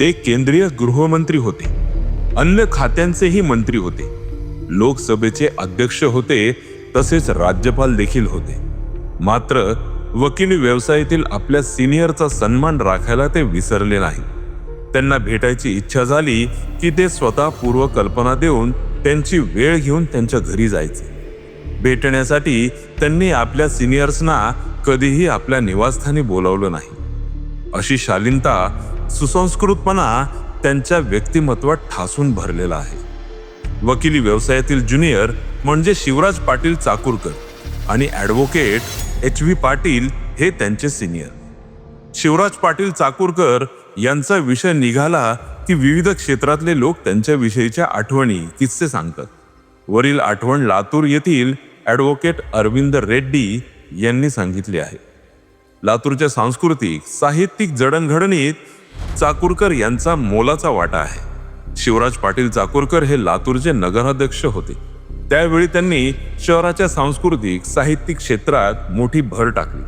ते केंद्रीय गृहमंत्री होते. अन्य खात्यांचेही मंत्री होते. लोकसभेचे अध्यक्ष होते तसेच राज्यपाल देखील होते. मात्र वकिली व्यवसायातील आपल्या सिनियरचा सन्मान राखायला ते विसरले नाही त्यांना भेटायची इच्छा झाली की ते स्वतः पूर्वकल्पना देऊन त्यांची वेळ घेऊन त्यांच्या घरी जायचे. भेटण्यासाठी त्यांनी आपल्या सिनियर्सना कधीही आपल्या निवासस्थानी बोलावलं नाही. अशी शालीनता सुसंस्कृतपणा त्यांच्या व्यक्तिमत्वात ठासून भरलेला आहे. वकिली व्यवसायातील ज्युनियर म्हणजे शिवराज पाटील चाकूरकर आणि ॲडव्होकेट एच व्ही पाटील हे त्यांचे सिनियर. शिवराज पाटील चाकूरकर यांचा विषय निघाला की विविध क्षेत्रातले लोक त्यांच्याविषयीच्या आठवणी किस्से सांगतात. वरील आठवण लातूर येथील ॲडव्होकेट अरविंद रेड्डी यांनी सांगितली आहे. लातूरच्या सांस्कृतिक साहित्यिक जडणघडणीत चाकूरकर यांचा मोलाचा वाटा आहे. शिवराज पाटील चाकूरकर हे लातूरचे नगराध्यक्ष होते. त्यावेळी त्यांनी शहराच्या सांस्कृतिक साहित्यिक क्षेत्रात मोठी भर टाकली.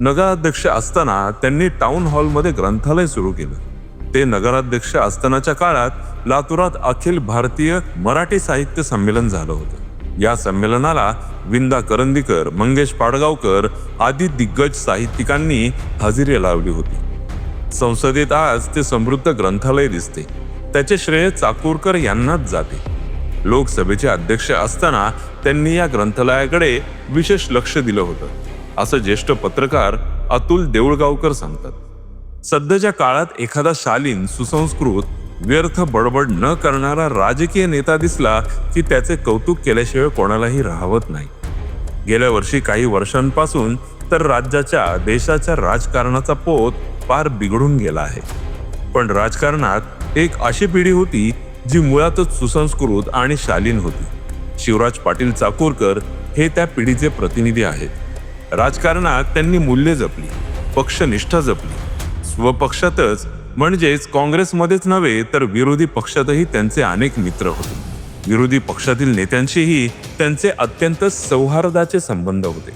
नगराध्यक्ष असताना त्यांनी टाउन हॉलमध्ये ग्रंथालय सुरू केलं. ते नगराध्यक्ष असतानाच्या काळात लातूरात अखिल भारतीय मराठी साहित्य संमेलन झालं होतं. या संमेलनाला विंदा करंदीकर मंगेश पाडगावकर आदी दिग्गज साहित्यिकांनी हजेरी लावली होती. संसदेत आज ते समृद्ध ग्रंथालय दिसते. त्याचे श्रेय चाकूरकर यांनाच जाते. लोकसभेचे अध्यक्ष असताना त्यांनी या ग्रंथालयाकडे विशेष लक्ष दिलं होतं. असं ज्येष्ठ पत्रकार अतुल देऊळगावकर सांगतात. सध्याच्या काळात एखादा शालीन सुसंस्कृत व्यर्थ बडबड न करणारा राजकीय नेता दिसला की त्याचे कौतुक केल्याशिवाय कोणालाही राहवत नाही. गेल्या वर्षी काही वर्षांपासून तर राज्याच्या देशाच्या राजकारणाचा पोत फार बिघडून गेला आहे. पण राजकारणात एक अशी पिढी होती जी मुळातच सुसंस्कृत आणि शालीन होती. शिवराज पाटील चाकूरकर हे त्या पिढीचे प्रतिनिधी आहेत. राजकारणात त्यांनी मूल्ये जपली पक्षनिष्ठा जपली. स्वपक्षातच म्हणजेच काँग्रेसमध्येच नव्हे तर विरोधी पक्षातही त्यांचे अनेक मित्र होते. विरोधी पक्षातील नेत्यांशीही त्यांचे अत्यंत सौहार्दाचे संबंध होते.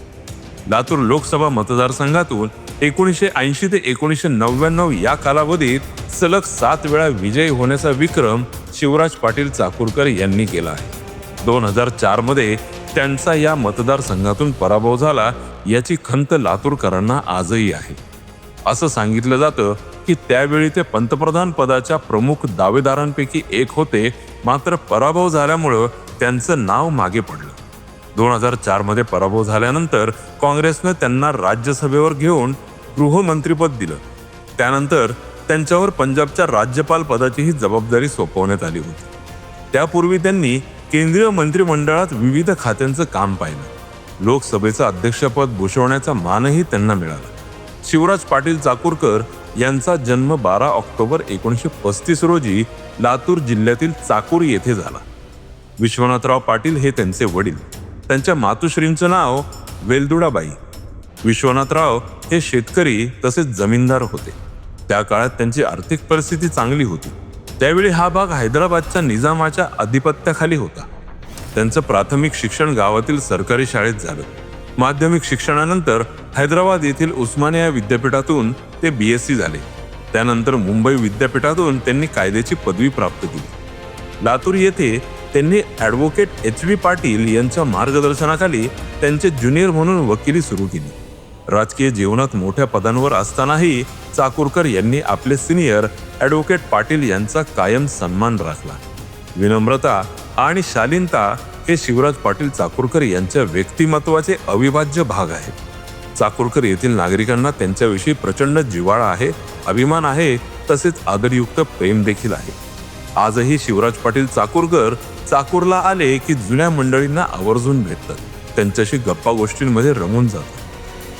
लातूर लोकसभा मतदारसंघातून एकोणीसशे ऐंशी ते एकोणीसशे नव्याण्णव या कालावधीत सलग सात वेळा विजयी होण्याचा विक्रम शिवराज पाटील चाकूरकर यांनी केला आहे. दोन हजार चारमध्ये त्यांचा या मतदारसंघातून पराभव झाला याची खंत लातूरकरांना आजही आहे. असं सांगितलं जातं की त्यावेळी ते पंतप्रधान पदाच्या प्रमुख दावेदारांपैकी एक होते मात्र पराभव झाल्यामुळं त्यांचं नाव मागे पडलं. दोन हजार चारमध्ये पराभव झाल्यानंतर काँग्रेसनं त्यांना राज्यसभेवर घेऊन गृहमंत्रीपद दिलं. त्यानंतर त्यांच्यावर पंजाबच्या राज्यपाल पदाचीही जबाबदारी सोपवण्यात आली होती. त्यापूर्वी त्यांनी केंद्रीय मंत्रिमंडळात विविध खात्यांचं काम पाहिलं. लोकसभेचं अध्यक्षपद भूषवण्याचा मानही त्यांना मिळाला. शिवराज पाटील चाकूरकर यांचा जन्म बारा ऑक्टोबर एकोणीसशे पस्तीस रोजी लातूर जिल्ह्यातील चाकूर येथे झाला. विश्वनाथराव पाटील हे त्यांचे वडील. त्यांच्या मातुश्रींचं नाव वेलदुडाबाई. विश्वनाथराव हे शेतकरी तसेच जमीनदार होते. त्या काळात त्यांची आर्थिक परिस्थिती चांगली होती. त्यावेळी हा भाग हैदराबादच्या निजामाच्या अधिपत्याखाली होता. त्यांचं प्राथमिक शिक्षण गावातील सरकारी शाळेत झालं. माध्यमिक शिक्षणानंतर हैदराबाद येथील उस्मानिया विद्यापीठातून ते बी एस सी झाले. त्यानंतर मुंबई विद्यापीठातून त्यांनी कायद्याची पदवी प्राप्त केली. लातूर येथे त्यांनी ॲडव्होकेट एच व्ही पाटील यांच्या मार्गदर्शनाखाली त्यांचे ज्युनियर म्हणून वकिली सुरू केली. राजकीय जीवनात मोठ्या पदांवर असतानाही चाकूरकर यांनी आपले सिनियर ॲडव्होकेट पाटील यांचा कायम सन्मान राखला. विनम्रता आणि शालीनता हे शिवराज पाटील चाकूरकर यांच्या व्यक्तिमत्वाचे अविभाज्य भाग आहेत. चाकूरकर येथील नागरिकांना त्यांच्याविषयी प्रचंड जिव्हाळा आहे अभिमान आहे तसेच आदरयुक्त प्रेम देखील आहे. आजही शिवराज पाटील चाकूरकर चाकूरला आले की जुन्या मंडळींना आवर्जून भेटतात. त्यांच्याशी गप्पा गोष्टींमध्ये रमून जातात.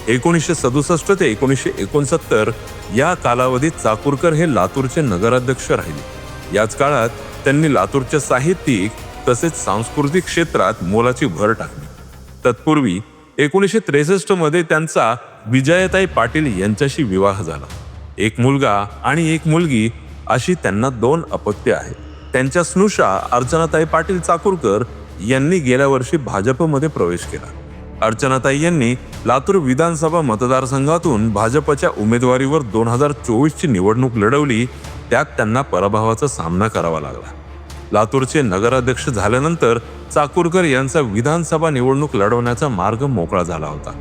एकोणीसशे सदुसष्ट ते एकोणीसशे एकोणसत्तर या कालावधीत चाकूरकर हे लातूरचे नगराध्यक्ष राहिले. याच काळात त्यांनी लातूरच्या साहित्यिक तसेच सांस्कृतिक क्षेत्रात मोलाची भर टाकली. तत्पूर्वी एकोणीसशे त्रेसष्टमध्ये त्यांचा विजयताई पाटील यांच्याशी विवाह झाला. एक मुलगा आणि एक मुलगी अशी त्यांना दोन अपत्य आहेत. त्यांच्या स्नुषा अर्चनाताई पाटील चाकूरकर यांनी गेल्या वर्षी भाजपमध्ये प्रवेश केला. अर्चनाताई यांनी लातूर विधानसभा मतदारसंघातून भाजपच्या उमेदवारीवर दोन हजार चोवीसची निवडणूक लढवली त्यात त्यांना पराभवाचा सामना करावा लागला. लातूरचे नगराध्यक्ष झाल्यानंतर चाकूरकर यांचा विधानसभा निवडणूक लढवण्याचा मार्ग मोकळा झाला होता.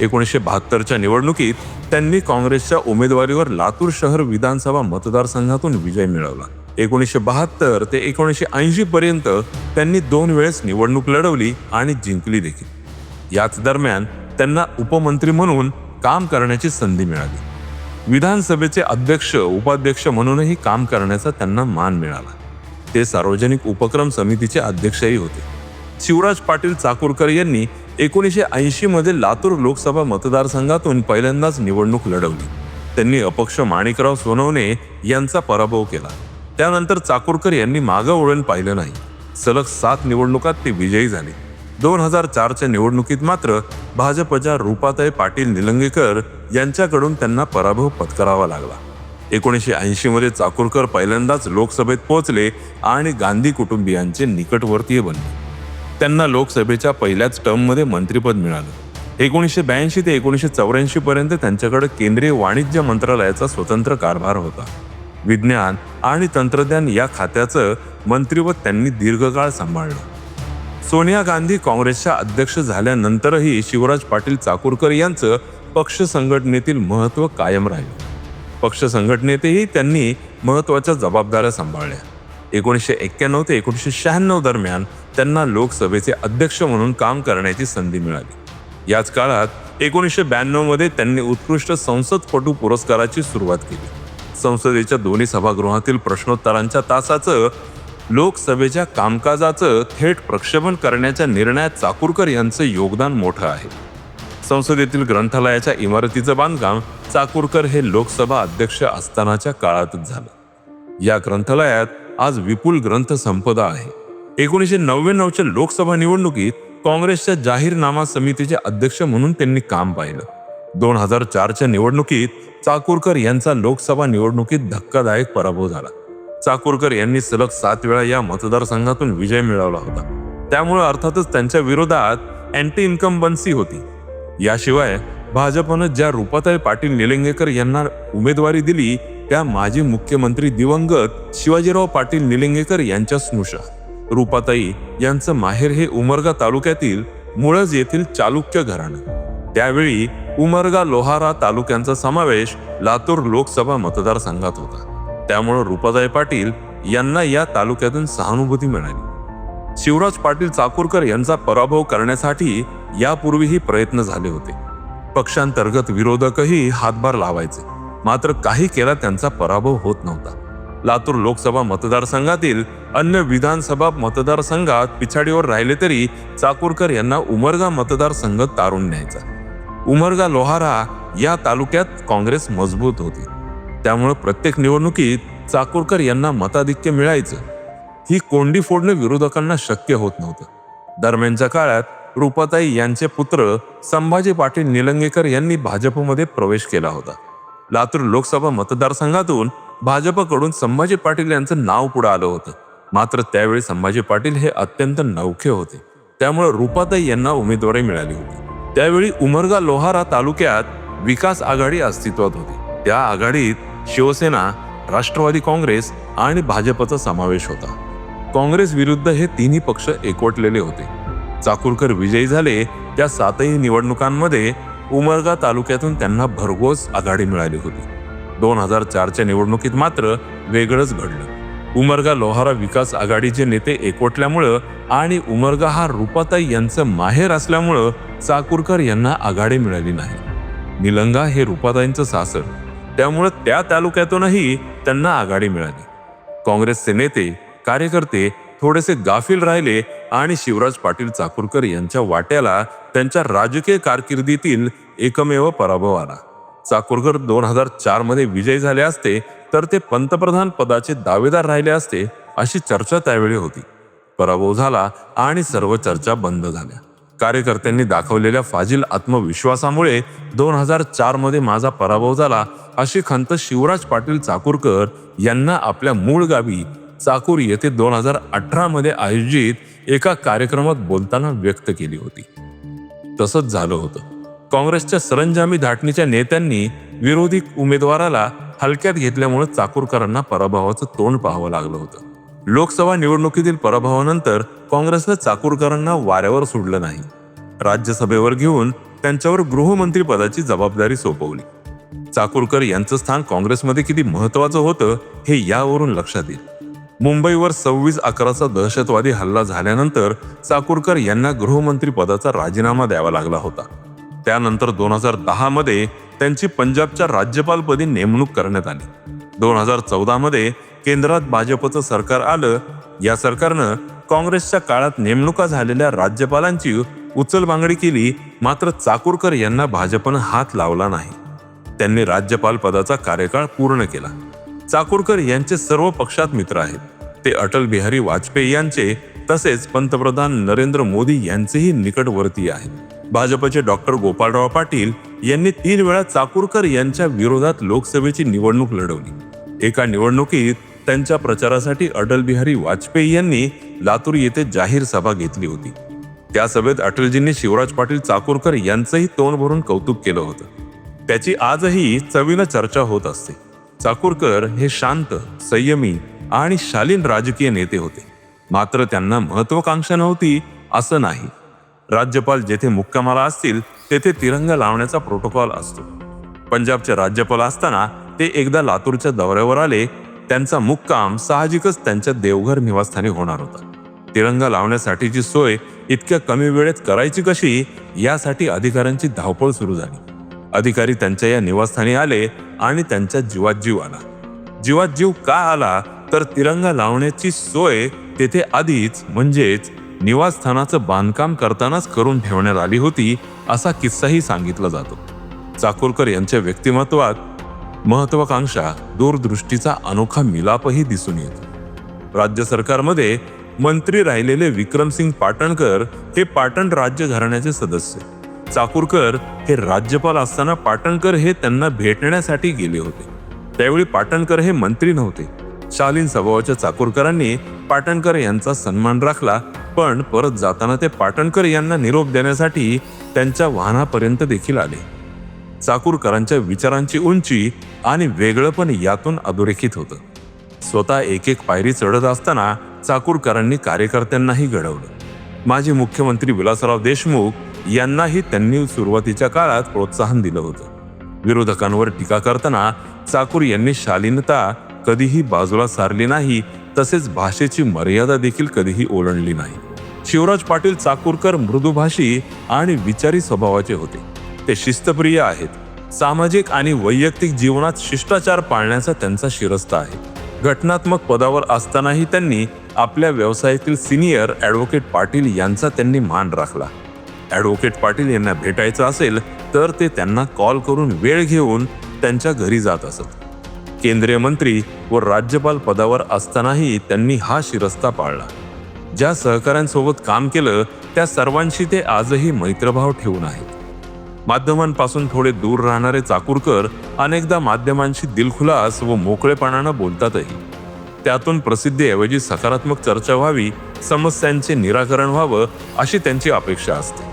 एकोणीसशे बहात्तरच्या निवडणुकीत त्यांनी काँग्रेसच्या उमेदवारीवर लातूर शहर विधानसभा मतदारसंघातून विजय मिळवला. एकोणीसशे बहात्तर ते एकोणीसशे ऐंशी पर्यंत त्यांनी दोन वेळेस निवडणूक लढवली आणि जिंकली देखील. याच दरम्यान त्यांना उपमंत्री म्हणून काम करण्याची संधी मिळाली. विधानसभेचे अध्यक्ष उपाध्यक्ष म्हणूनही काम करण्याचा त्यांना मान मिळाला. ते सार्वजनिक उपक्रम समितीचे अध्यक्षही होते. शिवराज पाटील चाकूरकर यांनी एकोणीसशे ऐंशी मध्ये लातूर लोकसभा मतदारसंघातून पहिल्यांदाच निवडणूक लढवली. त्यांनी अपक्ष माणिकराव सोनवणे यांचा पराभव केला. त्यानंतर चाकूरकर यांनी मागं वळण पाहिलं नाही. सलग सात निवडणुकात ते विजयी झाले. दोन हजार चारच्या निवडणुकीत मात्र भाजपच्या रुपाताई पाटील निलंगेकर यांच्याकडून त्यांना पराभव पत्करावा लागला. एकोणीसशे ऐंशीमध्ये चाकूरकर पहिल्यांदाच लोकसभेत पोहोचले आणि गांधी कुटुंबियांचे निकटवर्तीय बनले. त्यांना लोकसभेच्या पहिल्याच टर्ममध्ये मंत्रिपद मिळालं. एकोणीसशे ब्याऐंशी ते एकोणीसशे चौऱ्याऐंशी पर्यंत त्यांच्याकडे केंद्रीय वाणिज्य मंत्रालयाचा स्वतंत्र कारभार होता. विज्ञान आणि तंत्रज्ञान या खात्याचं मंत्रिपद त्यांनी दीर्घकाळ सांभाळलं. सोनिया गांधी काँग्रेसच्या अध्यक्ष झाल्यानंतरही शिवराज पाटील चाकूरकर यांचं पक्ष संघटनेतील महत्त्व कायम राहिलं. पक्ष संघटनेतही त्यांनी महत्त्वाच्या जबाबदाऱ्या सांभाळल्या. एकोणीसशे एक्क्याण्णव ते एकोणीसशे शहाण्णव दरम्यान त्यांना लोकसभेचे अध्यक्ष म्हणून काम करण्याची संधी मिळाली. याच काळात एकोणीसशे ब्याण्णवमध्ये त्यांनी उत्कृष्ट संसदपटू पुरस्काराची सुरुवात केली. संसदेच्या दोन्ही सभागृहातील प्रश्नोत्तरांच्या तासाचं लोकसभेच्या कामकाजाचं थेट प्रक्षेपण करण्याच्या निर्णयात चाकूरकर यांचं योगदान मोठं आहे. संसदेतील ग्रंथालयाच्या इमारतीचं बांधकाम चाकूरकर हे लोकसभा अध्यक्ष असतानाच्या काळातच झालं. या ग्रंथालयात आज विपुल ग्रंथसंपदा आहे. एकोणीसशे नव्याण्णवच्या लोकसभा निवडणुकीत काँग्रेसच्या जाहीरनामा समितीचे अध्यक्ष म्हणून त्यांनी काम पाहिलं. दोन हजार चारच्या निवडणुकीत चाकूरकर यांचा लोकसभा निवडणुकीत धक्कादायक पराभव झाला. चाकूरकर यांनी सलग सात वेळा या मतदारसंघातून विजय मिळवला होता. त्यामुळे अर्थातच त्यांच्या विरोधात अँटी इन्कम्बन्सी होती. याशिवाय भाजपनं ज्या रुपाताई पाटील निलंगेकर यांना उमेदवारी दिली त्या माजी मुख्यमंत्री दिवंगत शिवाजीराव पाटील निलंगेकर यांच्या स्नुषा. रुपाताई यांचं माहेर हे उमरगा तालुक्यातील मुळज येथील चालुक्य घराणं. त्यावेळी उमरगा लोहारा तालुक्यांचा समावेश लातूर लोकसभा मतदारसंघात होता. त्यामुळं रुपाताई पाटील यांना या तालुक्यातून सहानुभूती मिळाली. शिवराज पाटील चाकूरकर यांचा पराभव करण्यासाठी यापूर्वीही प्रयत्न झाले होते. पक्षांतर्गत विरोधकही हातभार लावायचे. मात्र काही केला त्यांचा पराभव होत नव्हता. लातूर लोकसभा मतदारसंघातील अन्य विधानसभा मतदारसंघात पिछाडीवर राहिले तरी चाकूरकर यांना उमरगा मतदारसंघ तारून न्यायचा. उमरगा लोहारा या तालुक्यात काँग्रेस मजबूत होती. त्यामुळं प्रत्येक निवडणुकीत चाकूरकर यांना मताधिक्य मिळायचं. ही कोंडी फोडणं विरोधकांना शक्य होत नव्हतं. दरम्यानच्या काळात रुपाताई यांचे पुत्र संभाजी पाटील निलंगेकर यांनी भाजपमध्ये प्रवेश केला होता. लातूर लोकसभा मतदारसंघातून भाजपकडून संभाजी पाटील यांचं नाव पुढे आलं होतं. मात्र त्यावेळी संभाजी पाटील हे अत्यंत नवखे होते. त्यामुळे रुपाताई यांना उमेदवारी मिळाली होती. त्यावेळी उमरगा लोहारा तालुक्यात विकास आघाडी अस्तित्वात होती. त्या आघाडीत शिवसेना राष्ट्रवादी काँग्रेस आणि भाजपचा समावेश होता. काँग्रेस विरुद्ध हे तिन्ही पक्ष एकवटलेले होते. चाकूरकर विजयी झाले त्या सातही निवडणुकांमध्ये उमरगा तालुक्यातून त्यांना भरघोस आघाडी मिळाली होती. दोन हजार चारच्या निवडणुकीत मात्र वेगळंच घडलं. उमरगा लोहारा विकास आघाडीचे नेते एकवटल्यामुळं आणि उमरगा हा रुपाताई यांचं माहेर असल्यामुळं चाकूरकर यांना आघाडी मिळाली नाही. निलंगा हे रुपाताईंचं सासर. त्यामुळे त्या तालुक्यातूनही त्यांना आघाडी मिळाली. काँग्रेसचे नेते कार्यकर्ते थोडेसे गाफील राहिले आणि शिवराज पाटील चाकूरकर यांच्या वाट्याला त्यांच्या राजकीय कारकिर्दीतील एकमेव पराभव आला. चाकूरकर दोन हजार चारमध्ये विजयी झाले असते तर ते पंतप्रधान पदाचे दावेदार राहिले असते अशी चर्चा त्यावेळी होती. पराभव झाला आणि सर्व चर्चा बंद झाल्या. कार्यकर्त्यांनी दाखवलेल्या फाजील आत्मविश्वासामुळे दोन हजार चारमध्ये माझा पराभव झाला अशी खंत शिवराज पाटील चाकूरकर यांना आपल्या मूळ गावी चाकूर येथे दोन हजार अठरा मध्ये आयोजित एका कार्यक्रमात बोलताना व्यक्त केली होती. तसंच झालं होतं. काँग्रेसच्या सरंजामी धाटणीच्या नेत्यांनी विरोधी उमेदवाराला हलक्यात घेतल्यामुळे चाकूरकरांना पराभवाचं तोंड पाहावं लागलं होतं. लोकसभा निवडणुकीतील पराभवानंतर काँग्रेसनं चाकूरकरांना वाऱ्यावर सोडलं नाही. राज्यसभेवर घेऊन त्यांच्यावर गृहमंत्री पदाची जबाबदारी सोपवली. चाकूरकर यांचं स्थान काँग्रेसमध्ये किती महत्वाचं होतं हे यावरून लक्षात येईल. मुंबईवर सव्वीस अकराचा दहशतवादी हल्ला झाल्यानंतर चाकूरकर यांना गृहमंत्री पदाचा राजीनामा द्यावा लागला होता. त्यानंतर दोन हजार दहा मध्ये त्यांची पंजाबच्या राज्यपालपदी नेमणूक करण्यात आली. दोन हजार चौदा मध्ये केंद्रात भाजपचं सरकार आलं या सरकारनं काँग्रेसच्या काळात नेमणुका झालेल्या राज्यपालांची उचलबांगडी केली मात्र चाकूरकर यांना भाजपनं हात लावला नाही. त्यांनी राज्यपाल पदाचा कार्यकाळ पूर्ण केला. चाकूरकर यांचे सर्व पक्षात मित्र आहेत. ते अटल बिहारी वाजपेयी यांचे तसेच पंतप्रधान नरेंद्र मोदी यांचेही निकटवर्तीय आहेत. भाजपचे डॉक्टर गोपाळराव पाटील यांनी तीन वेळा चाकूरकर यांच्या विरोधात लोकसभेची निवडणूक लढवली. एका निवडणुकीत त्यांच्या प्रचारासाठी अटल बिहारी वाजपेयी यांनी लातूर येथे जाहीर सभा घेतली होती. त्या सभेत अटलजींनी शिवराज पाटील चाकूरकर यांचंही तोंड भरून कौतुक केलं होतं. त्याची आजही चवीनं चर्चा होत असते. चाकूरकर हे शांत संयमी आणि शालीन राजकीय नेते होते. मात्र त्यांना महत्वाकांक्षा नव्हती असं नाही. राज्यपाल जेथे मुक्कामाला असतील तेथे तिरंगा लावण्याचा प्रोटोकॉल असतो. पंजाबचे राज्यपाल असताना ते एकदा लातूरच्या दौऱ्यावर आले त्यांचा मुक्काम साहजिकच त्यांच्या देवघर निवासस्थानी होणार होता. तिरंगा लावण्यासाठीची सोय इतक्या कमी वेळेत करायची कशी यासाठी अधिकाऱ्यांची धावपळ सुरू झाली. अधिकारी त्यांच्या या निवासस्थानी आले आणि त्यांच्या जीवात जीव आला. जीवात जीव का आला? तर तिरंगा लावण्याची सोय तेथे आधीच म्हणजेच निवासस्थानाचं बांधकाम करतानाच करून ठेवण्यात आली होती असा किस्साही सांगितला जातो. चाकोरकर यांच्या व्यक्तिमत्वात महत्वाकांक्षा दूरदृष्टीचा अनोखा मिलापही दिसून येतो. राज्य सरकारमध्ये मंत्री राहिलेले विक्रमसिंग पाटणकर हे पाटण राज्य घराण्याचे सदस्य. चाकूरकर हे राज्यपाल असताना पाटणकर हे त्यांना भेटण्यासाठी गेले होते. त्यावेळी पाटणकर हे मंत्री नव्हते. शालीन स्वभावाच्या चाकूरकरांनी पाटणकर यांचा सन्मान राखला पण परत जाताना ते पाटणकर यांना निरोप देण्यासाठी त्यांच्या वाहनापर्यंत देखील आले. चाकूरकरांच्या विचारांची उंची आणि वेगळंपण यातून अधोरेखित होतं. स्वतः एक एक पायरी चढत असताना चाकूरकरांनी कार्यकर्त्यांनाही घडवलं. माजी मुख्यमंत्री विलासराव देशमुख यांनाही त्यांनी सुरुवातीच्या काळात प्रोत्साहन दिलं होतं. विरोधकांवर टीका करताना चाकूर यांनी शालीनता कधीही बाजूला सारली नाही तसेच भाषेची मर्यादा देखील कधीही ओलांडली नाही. शिवराज पाटील चाकूरकर मृदुभाषी आणि विचारी स्वभावाचे होते. ते शिस्तप्रिय आहेत. सामाजिक आणि वैयक्तिक जीवनात शिष्टाचार पाळण्याचा त्यांचा शिरस्ता आहे. घटनात्मक पदावर असतानाही त्यांनी आपल्या व्यवसायातील सिनियर ॲडव्होकेट पाटील यांचा त्यांनी मान राखला. ॲडव्होकेट पाटील यांना भेटायचं असेल तर ते त्यांना कॉल करून वेळ घेऊन त्यांच्या घरी जात असत. केंद्रीय मंत्री व राज्यपाल पदावर असतानाही त्यांनी हा शिरस्ता पाळला. ज्या सहकाऱ्यांसोबत काम केलं त्या सर्वांशी ते आजही मैत्रभाव ठेवून आहेत. माध्यमांपासून थोडे दूर राहणारे चाकूरकर अनेकदा माध्यमांशी दिलखुलास व मोकळेपणानं बोलतातही. त्यातून प्रसिद्धीऐवजी सकारात्मक चर्चा व्हावी समस्यांचे निराकरण व्हावं अशी त्यांची अपेक्षा असते.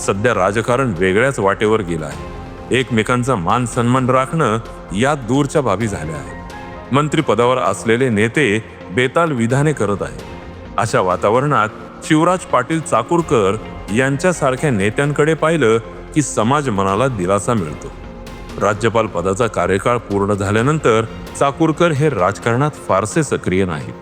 सध्या राजकारण वेगळ्याच वाटेवर गेलं आहे. एकमेकांचा मान सन्मान राखणं या दूरच्या बाबी झाल्या आहेत. मंत्रिपदावर असलेले नेते बेताल विधाने करत आहेत. अशा वातावरणात शिवराज पाटील चाकूरकर यांच्यासारख्या नेत्यांकडे पाहिलं की समाज मनाला दिलासा मिळतो. राज्यपाल पदाचा कार्यकाळ पूर्ण झाल्यानंतर चाकूरकर हे राजकारणात फारसे सक्रिय नाहीत.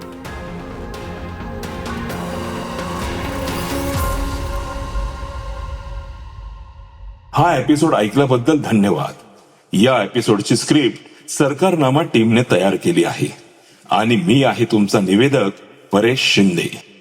हा एपिसोड ऐकल्याबद्दल धन्यवाद. या एपिसोडची स्क्रिप्ट सरकारनामा टीमने तयार केली आहे. आणि मी आहे तुमचा निवेदक परेश शिंदे.